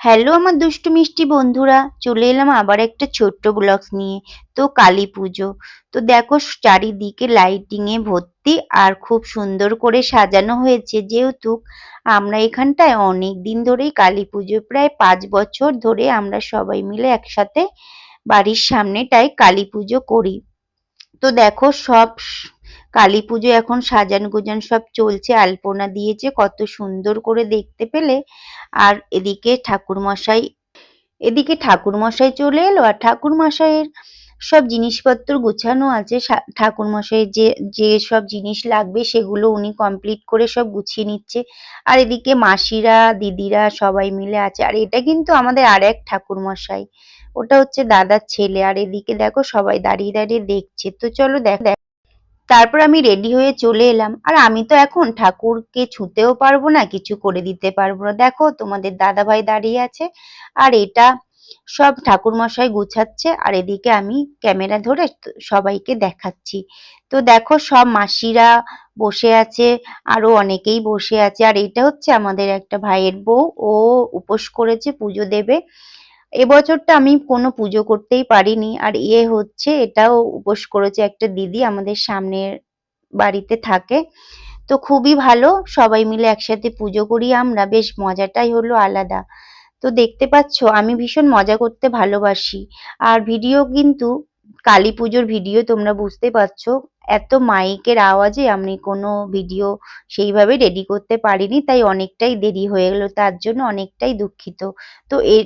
Hello আমার দুষ্টু মিষ্টি বন্ধুরা, চলে এলাম আবার একটা ছোট্ট ব্লগস নিয়ে। তো কালী পুজো। তো দেখো চারিদিকে লাইটিং এ ভর্তি আর খুব সুন্দর করে সাজানো হয়েছে। যেহেতু আমরা এখানটায় অনেক দিন ধরেই কালী পুজো, প্রায় পাঁচ বছর ধরে আমরা সবাই মিলে একসাথে বাড়ির সামনেটায় কালী পুজো করি। তো দেখো সব কালী পুজো এখন সাজান গুজান সব চলছে। আলপনা দিয়েছে, কত সুন্দর করে দেখতে পেলে। আর এদিকে ঠাকুর মশাই এদিকে ঠাকুর মশাই চলে এলো। আর ঠাকুর মশাইয়ের সব জিনিসপত্র গুছানো আছে। ঠাকুর মশাই যে যে সব জিনিস লাগবে সেগুলো উনি কমপ্লিট করে সব গুছিয়ে নিচ্ছে। আর এদিকে মাসিরা, দিদিরা সবাই মিলে আছে। আর এটা কিন্তু আমাদের আর এক ঠাকুর মশাই ওটা হচ্ছে দাদার ছেলে। আর এদিকে দেখো সবাই দাঁড়িয়ে দাঁড়িয়ে দেখছে। তো চলো দেখ তারপর আমি রেডি হয়ে চলে এলাম। আর আমি তো এখন ঠাকুরকে ছুঁতেও পারব না, কিছু করে দিতে পারব না। দেখো, তোমাদের দাদা ভাই দাঁড়িয়ে আছে। আর এটা সব ঠাকুর মশাই গুছাচ্ছে। আর এদিকে আমি ক্যামেরা ধরে সবাইকে দেখাচ্ছি। তো দেখো, সব মাসিরা বসে আছে, আরও অনেকেই বসে আছে। আর এটা হচ্ছে আমাদের একটা ভাইয়ের বউ। ও উপোস করেছে পুজো দেবে। এবছরটা আমি কোনো পুজো করতেই পারিনি। আর ইয়ে হচ্ছে, এটাও উপোস করেছে একটা দিদি আমাদের সামনের বাড়িতে থাকে। তো খুবই ভালো, সবাই মিলে একসাথে পুজো করি আমরা। বেশ মজাটাই হলো আলাদা। তো দেখতে পাচ্ছ, আমি ভীষণ মজা করতে ভালোবাসি। আর ভিডিও কিন্তু, কালী পুজোর ভিডিও তোমরা বুঝতে পারছ, এত মাইকের আওয়াজে আমি কোনো ভিডিও সেইভাবে রেডি করতে পারিনি। তাই অনেকটাই দেরি হয়ে গেল, তার জন্য অনেকটাই দুঃখিত। তো এর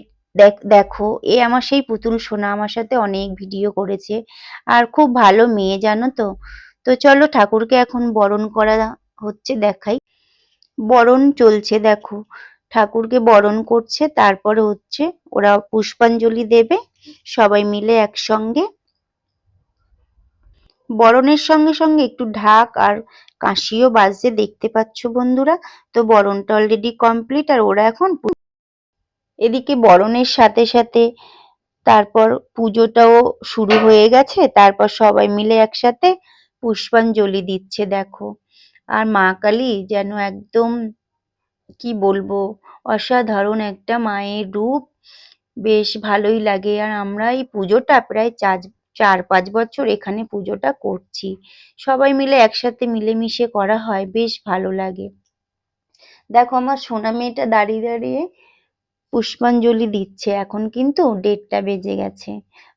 দেখো এ আমার সেই পুতুল সোনা আমার সাথে অনেক ভিডিও করেছে। আর খুব ভালো মেয়ে, জানো তো? তো চলো ঠাকুরকে এখন বরণ করা হচ্ছে, দেখাই। বরণ চলছে, দেখো। ঠাকুরকে বরণ করছে, তারপরে হচ্ছে ওরা পুষ্পাঞ্জলি দেবে, সবাই মিলে একসঙ্গে। বরণের সঙ্গে সঙ্গে একটু ঢাক আর কাশিও বাজছে, দেখতে পাচ্ছ বন্ধুরা? তো বরণটা অলরেডি কমপ্লিট আর ওরা এখন এদিকে বরণের সাথে সাথে তারপর পুজোটাও শুরু হয়ে গেছে। তারপর সবাই মিলে একসাথে পুষ্পাঞ্জলি দিচ্ছে, দেখো। আর মা কালী যেন একদম, কি বলব, অসাধারণ একটা মায়ের রূপ। বেশ ভালোই লাগে। আর আমরা এই পুজোটা প্রায় চার চার, পাঁচ বছর এখানে পুজোটা করছি। সবাই মিলে একসাথে মিলেমিশে করা হয়। বেশ ভালো লাগে। দেখো আমার সোনা মেয়েটা দাঁড়িয়ে দাঁড়িয়ে পুষ্পাঞ্জলি দিচ্ছে। এখন কিন্তু দেড়টা বেজে গেছে।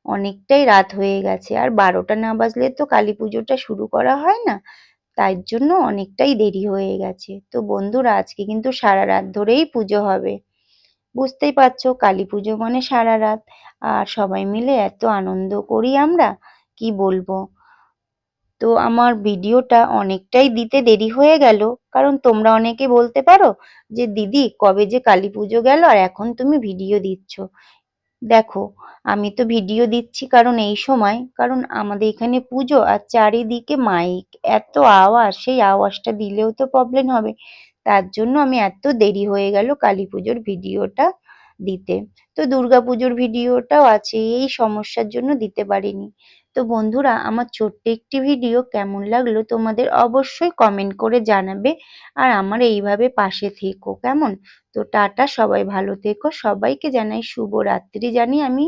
অনেকটাই রাত হয়ে গেছে। আর বারোটা না বাজলে তো কালী পুজোটা শুরু করা হয় না। তাই জন্য অনেকটাই দেরি হয়ে গেছে। তো বন্ধুরা, আজকে কিন্তু সারা রাত ধরেই পুজো হবে। বুঝতেই পারছ, কালী পুজো মানে সারা রাত। আর সবাই মিলে এত আনন্দ করি আমরা, কি বলব? তো আমার ভিডিওটা অনেকটাই দিতে দেরি হয়ে গেল। কারণ তোমরা অনেকে বলতে পারো যে, দিদি, কবে যে কালী পুজো গেল আর এখন তুমি ভিডিও দিচ্ছ? দেখো, আমি তো ভিডিও দিচ্ছি কারণ এই সময়, কারণ আমাদের এখানে পুজো আর চারিদিকে মাইক, এত আওয়াজ, সেই আওয়াজটা দিলেও তো প্রবলেম হবে। তার জন্য আমি এত দেরি হয়ে গেল কালী পুজোর ভিডিওটা দিতে। তো দুর্গাপুজোর ভিডিওটাও আছে, এই সমস্যার জন্য দিতে পারিনি। তো বন্ধুরা, আমার ছোট্ট একটি ভিডিও কেমন লাগল তোমাদের অবশ্যই কমেন্ট করে জানাবে আর আমার এইভাবে পাশে থেকো, কেমন? তো টাটা, সবাই ভালো থেকো, সবাইকে জানাই শুভরাত্রি। জানি আমি